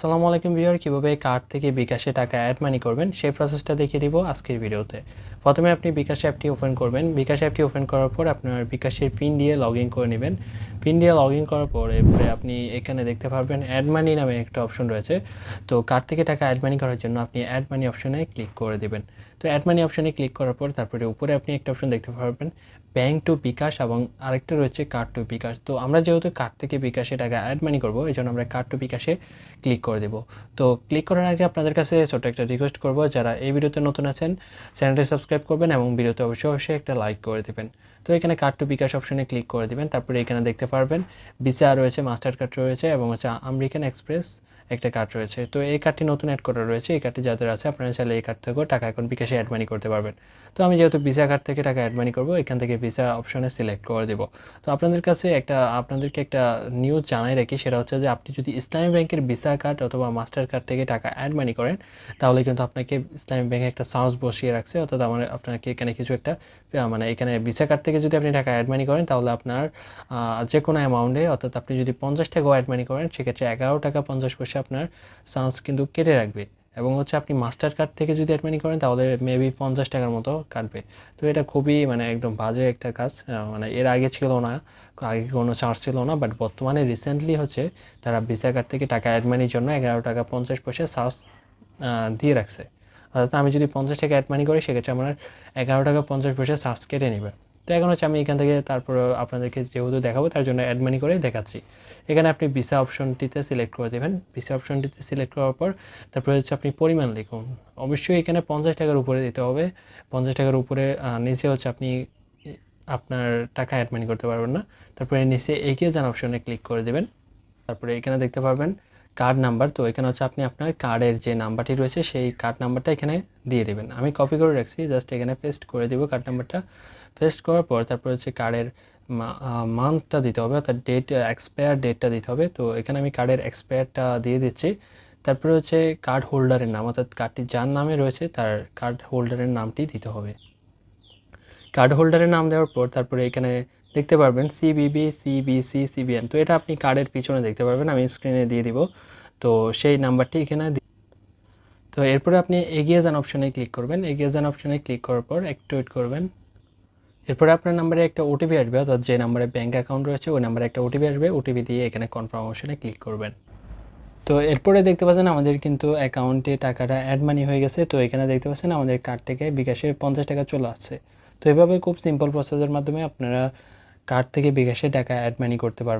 আসসালামু আলাইকুম ভিউয়ার, কীভাবে কার্ড থেকে বিকাশে টাকা অ্যাড মানি করবেন সেই প্রসেসটা দেখিয়ে দিব আজকের ভিডিওতে। প্রথমে আপনি বিকাশ অ্যাপটি ওপেন করবেন। বিকাশ অ্যাপটি ওপেন করার পর আপনার বিকাশের পিন দিয়ে লগ করে নেবেন। পিন দিয়ে লগ করার পর এরপরে আপনি এখানে দেখতে পারবেন অ্যাড মানি নামে একটা অপশন রয়েছে। তো কার্ড থেকে টাকা অ্যাড মানি করার জন্য আপনি অ্যাড মানি অপশনে ক্লিক করে দেবেন। তো অ্যাড মানি অপশনে ক্লিক করার পর তারপরে উপরে আপনি একটা অপশন দেখতে পারবেন ব্যাঙ্ক টু বিকাশ এবং আরেকটা রয়েছে কার্ড টু বিকাশ। তো আমরা যেহেতু কার্ড থেকে বিকাশে টাকা অ্যাড মানি করব, এই জন্য আমরা কার্ড টু বিকাশে ক্লিক করে দেবো। তো ক্লিক করার আগে আপনাদের কাছে ছোট্ট একটা রিকোয়েস্ট করব, যারা এই ভিডিওতে নতুন আছেন চ্যানেলটি সাবস্ক্রাইব করবেন এবং ভিডিওতে অবশ্যই অবশ্যই একটা লাইক করে দেবেন। তো এখানে কার্ড টু বিকাশ অপশনে ক্লিক করে দেবেন, তারপরে এখানে দেখতে পারবেন ভিসা রয়েছে মাস্টার কার্ড রয়েছে এবং হচ্ছে আমেরিকান এক্সপ্রেস একটা কার্ড রয়েছে। তো এই কার্ডটি নতুন অ্যাড করা রয়েছে। এই কার্ডটি যাদের আছে, আপনারা চাইলে এই কার্ড থেকেও টাকা এখন বিকাশে অ্যাড মানি করতে পারবেন। তো আমি যেহেতু ভিসা কার্ড থেকে টাকা অ্যাড মানি করব, এখান থেকে ভিসা অপশনে সিলেক্ট করে দেবো। তো আপনাদের কাছে একটা, আপনাদেরকে একটা নিউজ জানাই রাখি, সেটা হচ্ছে যে আপনি যদি ইসলামী ব্যাংকের ভিসা কার্ড অথবা মাস্টার কার্ড থেকে টাকা অ্যাড মানি করেন, তাহলে কিন্তু আপনাকে ইসলামী ব্যাংকে একটা চার্জ বসিয়ে রাখছে। অর্থাৎ আমার, আপনাকে এখানে কিছু একটা মানে এখানে ভিসা কার্ড থেকে যদি আপনি টাকা অ্যাড মানি করেন, তাহলে আপনার যে কোনো অ্যামাউন্টে অর্থাৎ আপনি যদি পঞ্চাশ টাকাও অ্যাড মানি করেন, সেক্ষেত্রে এগারো টাকা পঞ্চাশ পয়সা আপনার চান্স কিন্তু কেটে রাখবে। এবং হচ্ছে আপনি মাস্টার কার্ড থেকে যদি অ্যাড মানি করেন, তাহলে মেবি পঞ্চাশ টাকার মতো কাটবে। তো এটা খুবই মানে একদম বাজে একটা কাজ। মানে এর আগে ছিল না, আগে কোনো চার্জ ছিল না বাট বর্তমানে রিসেন্টলি হচ্ছে তারা ভিসা কার্ড থেকে টাকা অ্যাডমানির জন্য এগারো টাকা পঞ্চাশ পয়সা চার্জ দিয়ে রাখছে। অর্থাৎ আমি যদি পঞ্চাশ টাকা অ্যাডমানি করি, সেক্ষেত্রে আমার এগারো টাকা পঞ্চাশ পয়সা চার্জ কেটে নেবে। তো এখন হচ্ছে আমি এখান থেকে তারপর আপনাদেরকে যেহেতু দেখাবো, তার জন্য অ্যাড মানি করে দেখাচ্ছি। এখানে আপনি ভিসা অপশনটিতে সিলেক্ট করে দেবেন। ভিসা অপশনটিতে সিলেক্ট করার পর তারপরে হচ্ছে আপনি পরিমাণ লিখুন। অবশ্যই এখানে পঞ্চাশ টাকার উপরে দিতে হবে। পঞ্চাশ টাকার উপরে নিচে হচ্ছে আপনি আপনার টাকা অ্যাড মানি করতে পারবেন না। তারপরে নিচে এগিয়ে যান অপশনে ক্লিক করে দেবেন। তারপরে এখানে দেখতে পারবেন কার্ড নাম্বার তো এখানে হচ্ছে আপনি আপনার কার্ডের যে নাম্বারটি রয়েছে, সেই কার্ড নাম্বারটা এখানে দিয়ে দেবেন। আমি কপি করে রাখছি জাস্ট এখানে পেস্ট করে দেবো কার্ড নাম্বারটা পেস্ট করার পর তারপর হচ্ছে কার্ডের মান্থটা দিতে হবে, অর্থাৎ ডেট এক্সপায়ার ডেটটা দিতে হবে। তো এখানে আমি কার্ডের এক্সপায়ারটা দিয়ে দিচ্ছি। তারপরে হচ্ছে কার্ড হোল্ডারের নাম, অর্থাৎ কার্ডটি যার নামে রয়েছে, তার কার্ড হোল্ডারের নামটি দিতে হবে। কার্ড হোল্ডারের নাম দেওয়ার পর তারপরে এখানে দেখতে পারবেন সিবিবি সিবিসি সিবিএন তো এটা আপনি কার্ডের পিছনে দেখতে পারবেন, আমি স্ক্রিনে দিয়ে দিব। তো সেই নাম্বারটি এখানে তো এরপরে আপনি এগিয়ে যান অপশনে ক্লিক করবেন। এগিয়ে যান অপশনে ক্লিক করার পর একটু ওয়েট করবেন। এরপরে আপনার নাম্বারে একটা ওটিপি আসবে, অর্থাৎ যে নাম্বারে ব্যাঙ্ক অ্যাকাউন্ট রয়েছে, ওই নাম্বারে একটা ওটিপি আসবে। ওটিপি দিয়ে এখানে কনফার্ম অপশনে ক্লিক করবেন। তো এরপরে দেখতে পাচ্ছেন আমাদের কিন্তু অ্যাকাউন্টে টাকাটা অ্যাড মানি হয়ে গেছে। তো এখানে দেখতে পাচ্ছেন আমাদের কার্ড থেকে বিকাশে পঞ্চাশ টাকা চলে আসছে। তো এভাবে খুব সিম্পল প্রসেসের মাধ্যমে আপনারা কার্ড থেকে বিকাশে টাকা অ্যাড মানি করতে পারবেন